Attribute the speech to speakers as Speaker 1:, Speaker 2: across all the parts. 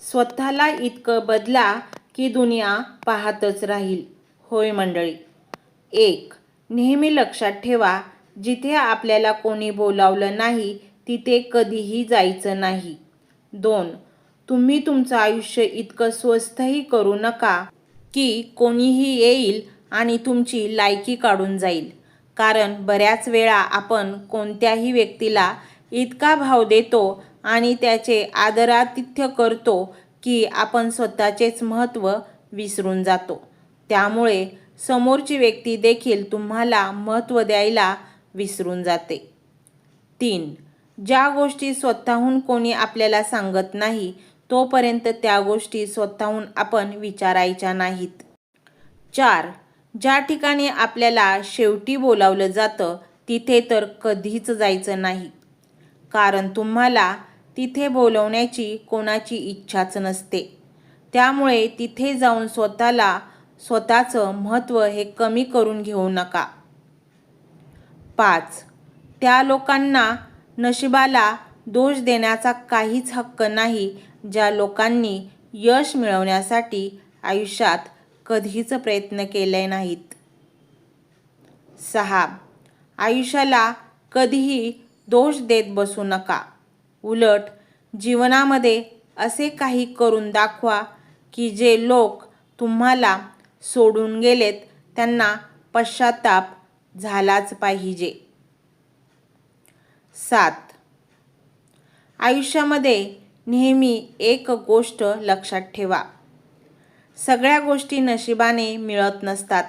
Speaker 1: स्वतःला इतकं बदला की दुनिया पाहतच राहील. होय मंडळी. एक नेहमी लक्षात ठेवा जिथे आपल्याला कोणी बोलावलं नाही तिथे कधीही जायचं नाही. दोन तुम्ही तुमचं आयुष्य इतकं स्वस्थही करू नका की कोणीही येईल आणि तुमची लायकी काढून जाईल. कारण बऱ्याच वेळा आपण कोणत्याही व्यक्तीला इतका भाव देतो आणि त्याचे आदरातिथ्य करतो की आपण स्वतःचेच महत्त्व विसरून जातो. त्यामुळे समोरची व्यक्ती देखील तुम्हाला महत्त्व द्यायला विसरून जाते. तीन ज्या गोष्टी स्वतःहून कोणी आपल्याला सांगत नाही तोपर्यंत त्या गोष्टी स्वतःहून आपण विचारायच्या नाहीत. चार ज्या ठिकाणी आपल्याला शेवटी बोलावलं जातं तिथे तर कधीच जायचं नाही. कारण तुम्हाला तिथे बोलवण्याची कोणाची इच्छाच नसते. त्यामुळे तिथे जाऊन स्वतःला स्वतःचं महत्त्व हे कमी करून घेऊ नका. पाच. त्या लोकांना नशिबाला दोष देण्याचा काहीच हक्क नाही ज्या लोकांनी यश मिळवण्यासाठी आयुष्यात कधीच प्रयत्न केले नाहीत. सहा. आयुष्याला कधीही दोष देत बसू नका. उलट जीवनामध्ये असे काही करून दाखवा की जे लोक तुम्हाला सोडून गेलेत त्यांना पश्चाताप झालाच पाहिजे. सात. आयुष्यामध्ये नेहमी एक गोष्ट लक्षात ठेवा. सगळ्या गोष्टी नशिबाने मिळत नसतात.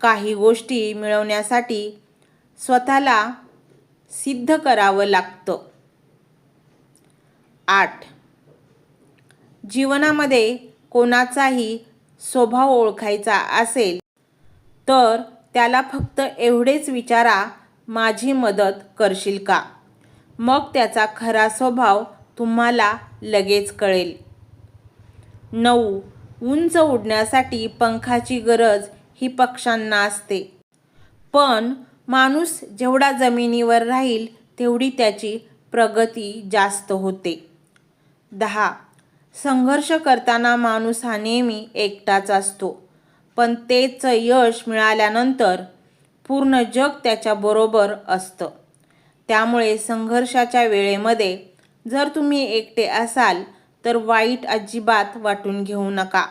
Speaker 1: काही गोष्टी मिळवण्यासाठी स्वतःला सिद्ध करावं लागतं. आठ. जीवनामध्ये कोणाचाही स्वभाव ओळखायचा असेल तर त्याला फक्त एवढेच विचारा माझी मदत करशील का? मग त्याचा खरा स्वभाव तुम्हाला लगेच कळेल. नऊ. उंच उडण्यासाठी पंखाची गरज ही पक्ष्यांना असते. पण माणूस जेवढा जमिनीवर राहील तेवढी त्याची प्रगती जास्त होते. दहा. संघर्ष करताना माणूस हा नेहमी एकटाच असतो. पण तेच यश मिळाल्यानंतर पूर्ण जग त्याच्याबरोबर असतं. त्यामुळे संघर्षाच्या वेळेमध्ये जर तुम्ही एकटे असाल तर वाईट अजिबात वाटून घेऊ नका.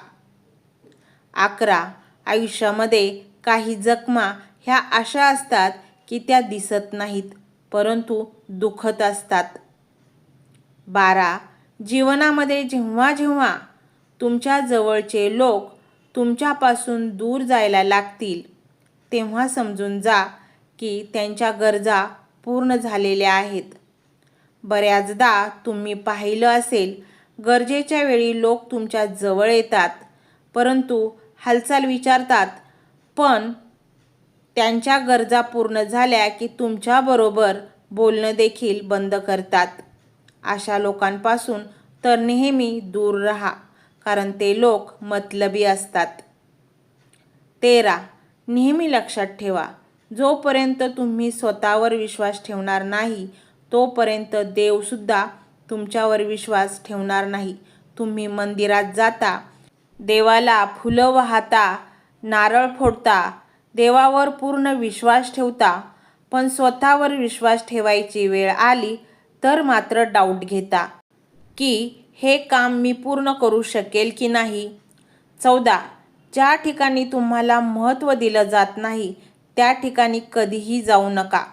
Speaker 1: अकरा. आयुष्यामध्ये काही जखमा ह्या अशा असतात की त्या दिसत नाहीत परंतु दुखत असतात. बारा जीवनामध्ये जेव्हा जेव्हा तुमच्या जवळचे लोक तुमच्यापासून दूर जायला लागतील तेव्हा समजून जा की त्यांच्या गरजा पूर्ण झालेल्या आहेत. बऱ्याचदा तुम्ही पाहिलं असेल गरजेच्या वेळी लोक तुमच्या जवळ येतात परंतु हालचाल विचारतात पण त्यांच्या गरजा पूर्ण झाल्या की तुमच्याबरोबर बोलणं देखील बंद करतात. अशा लोकांपासून तर नेहमी दूर राहा कारण ते लोक मतलबी असतात. तेरा. नेहमी लक्षात ठेवा जोपर्यंत तुम्ही स्वतःवर विश्वास ठेवणार नाही तोपर्यंत देवसुद्धा तुमच्यावर विश्वास ठेवणार नाही. तुम्ही मंदिरात जाता देवाला फुलं वाहता नारळ फोडता देवावर पूर्ण विश्वास ठेवता पण स्वतःवर विश्वास ठेवायची वेळ आली तर मात्र डाऊट घेता. की हे काम मी पूर्ण करू शकेल की नाही? चौदा. ज्या ठिकाणी तुम्हाला महत्त्व दिलं जात नाही त्या ठिकाणी कधीही जाऊ नका.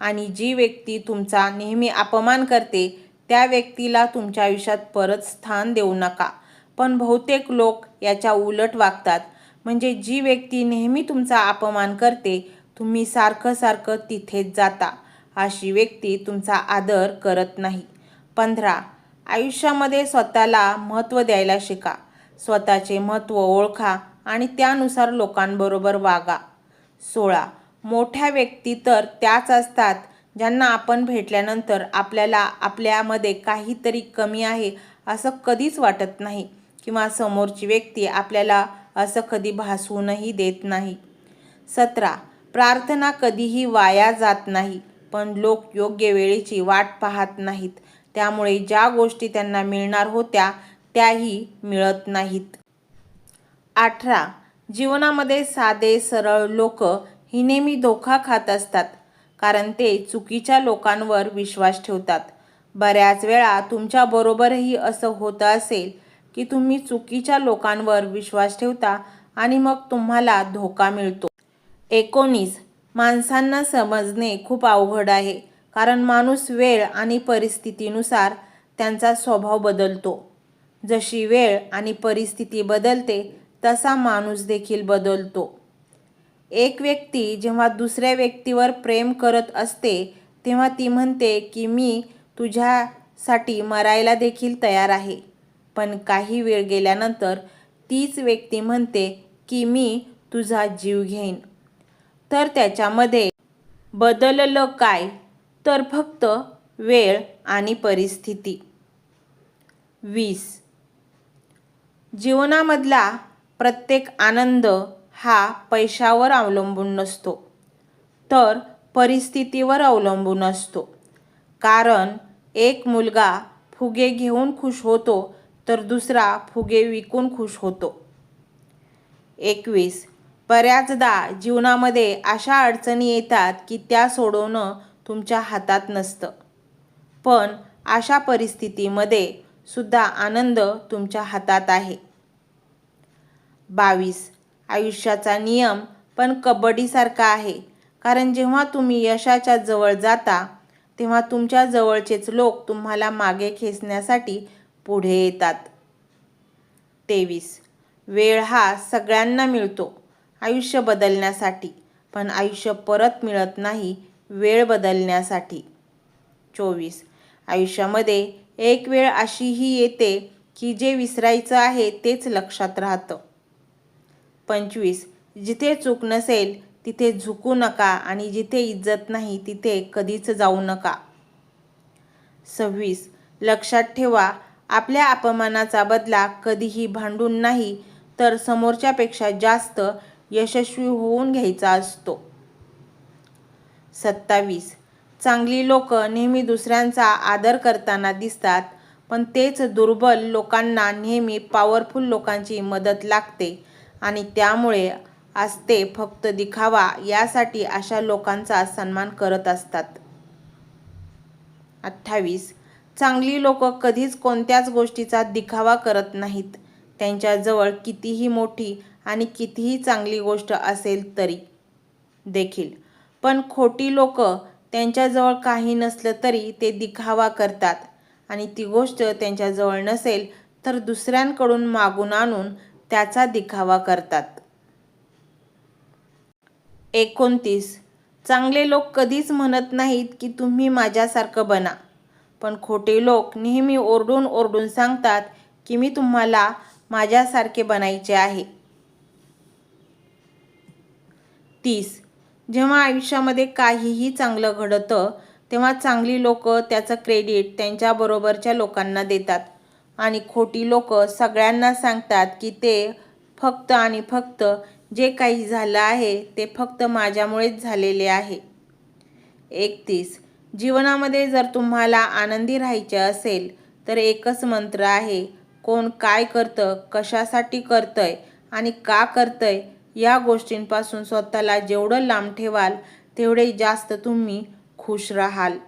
Speaker 1: आणि जी व्यक्ती तुमचा नेहमी अपमान करते त्या व्यक्तीला तुमच्या आयुष्यात परत स्थान देऊ नका. पण बहुतेक लोक याच्या उलट वागतात. म्हणजे जी व्यक्ती नेहमी तुमचा अपमान करते तुम्ही सारखं सारखं तिथेच जाता. अशी व्यक्ती तुमचा आदर करत नाही. पंधरा आयुष्यामध्ये स्वतःला महत्त्व द्यायला शिका. स्वतःचे महत्त्व ओळखा आणि त्यानुसार लोकांबरोबर वागा. सोळा मोठ्या व्यक्ती तर त्याच असतात ज्यांना आपण भेटल्यानंतर आपल्याला आपल्यामध्ये काहीतरी कमी आहे असं कधीच वाटत नाही. किंवा समोरची व्यक्ती आपल्याला असं कधी भासवूनही देत नाही. सतरा प्रार्थना कधीही वाया जात नाही पण लोक योग्य वेळेची वाट पाहत नाहीत. त्यामुळे ज्या गोष्टी त्यांना मिळणार होत्या त्याही मिळत नाहीत. अठरा जीवनामध्ये साधे सरळ लोक ही नेहमी धोका खात असतात कारण ते चुकीच्या लोकांवर विश्वास ठेवतात. बऱ्याच वेळा तुमच्याबरोबरही असं होतं असेल की तुम्ही चुकीच्या लोकांवर विश्वास ठेवता आणि मग तुम्हाला धोका मिळतो. एकोणीस. माणसांना समजणे खूप अवघड आहे कारण माणूस वेळ आणि परिस्थितीनुसार त्यांचा स्वभाव बदलतो. जशी वेळ आणि परिस्थिती बदलते तसा माणूस देखील बदलतो. एक व्यक्ती जेव्हा दुसऱ्या व्यक्तीवर प्रेम करत असते तेव्हा ती म्हणते की मी तुझ्यासाठी मरायला देखील तयार आहे. पण काही वेळ गेल्यानंतर तीच व्यक्ती म्हणते की मी तुझा जीव घेईन. तर त्याच्यामध्ये बदललं काय? तर फक्त वेळ आणि परिस्थिती. वीस. जीवनामधला प्रत्येक आनंद हा पैशावर अवलंबून नसतो तर परिस्थितीवर अवलंबून असतो. कारण एक मुलगा फुगे घेऊन खुश होतो तर दुसरा फुगे विकून खुश होतो. एकवीस. बऱ्याचदा जीवनामध्ये अशा अडचणी येतात की त्या सोडवणं तुमच्या हातात नसतं. पण अशा परिस्थितीमध्ये सुद्धा आनंद तुमच्या हातात आहे. बावीस. आयुष्याचा नियम पण कबड्डीसारखा आहे. कारण जेव्हा तुम्ही यशाच्या जवळ जाता तेव्हा तुमच्या जवळचेच लोक तुम्हाला मागे खेचण्यासाठी पुढे येतात. तेवीस. वेळ हा सगळ्यांना मिळतो आयुष्य बदलण्यासाठी पण आयुष्य परत मिळत नाही वेळ बदलण्यासाठी. चोवीस. आयुष्यामध्ये एक वेळ अशीही येते की जे विसरायचं आहे तेच लक्षात राहतं. पंचवीस. जिथे चूक नसेल तिथे झुकू नका आणि जिथे इज्जत नाही तिथे कधीच जाऊ नका. सव्वीस. लक्षात ठेवा आपल्या अपमानाचा बदला कधीही भांडून नाही तर समोरच्यापेक्षा जास्त यशस्वी होऊन घ्यायचा असतो. सत्तावीस. चांगली लोक नेहमी दुसऱ्यांचा आदर करताना दिसतात पण तेच दुर्बल लोकांना नेहमी पॉवरफुल लोकांची मदत लागते आणि त्यामुळे असते फक्त दिखावा यासाठी अशा लोकांचा सन्मान करत असतात. अठ्ठावीस. चांगली लोक कधीच कोणत्याच गोष्टीचा दिखावा करत नाहीत. त्यांच्याजवळ कितीही मोठी आणि कितीही चांगली गोष्ट असेल तरी देखील. पण खोटी लोक त्यांच्याजवळ काही नसलं तरी ते दिखावा करतात. आणि ती गोष्ट त्यांच्याजवळ नसेल तर दुसऱ्यांकडून मागून आणून त्याचा दिखावा करतात. एकोणतीस. चांगले लोक कधीच म्हणत नाहीत की तुम्ही माझ्यासारखं बना. पण खोटे लोक नेहमी ओरडून ओरडून सांगतात की मी तुम्हाला माझ्यासारखे बनायचे आहे. तीस. जेव्हा आयुष्यामध्ये काहीही चांगलं घडतं तेव्हा चांगली लोक त्याचं क्रेडिट त्यांच्याबरोबरच्या लोकांना देतात. आणि खोटी लोक सगळ्यांना सांगतात की ते फक्त आणि फक्त जे काही झालं आहे ते फक्त माझ्यामुळेच झालेले आहे. एकतीस. जीवनामध्ये जर तुम्हाला आनंदी राहायचे असेल तर एकच मंत्र आहे कोण काय करतं कशासाठी करतंय आणि का करतंय या गोष्टींपासून स्वतःला जेवढं लांब ठेवाल तेवढे जास्त तुम्ही खुश राहाल.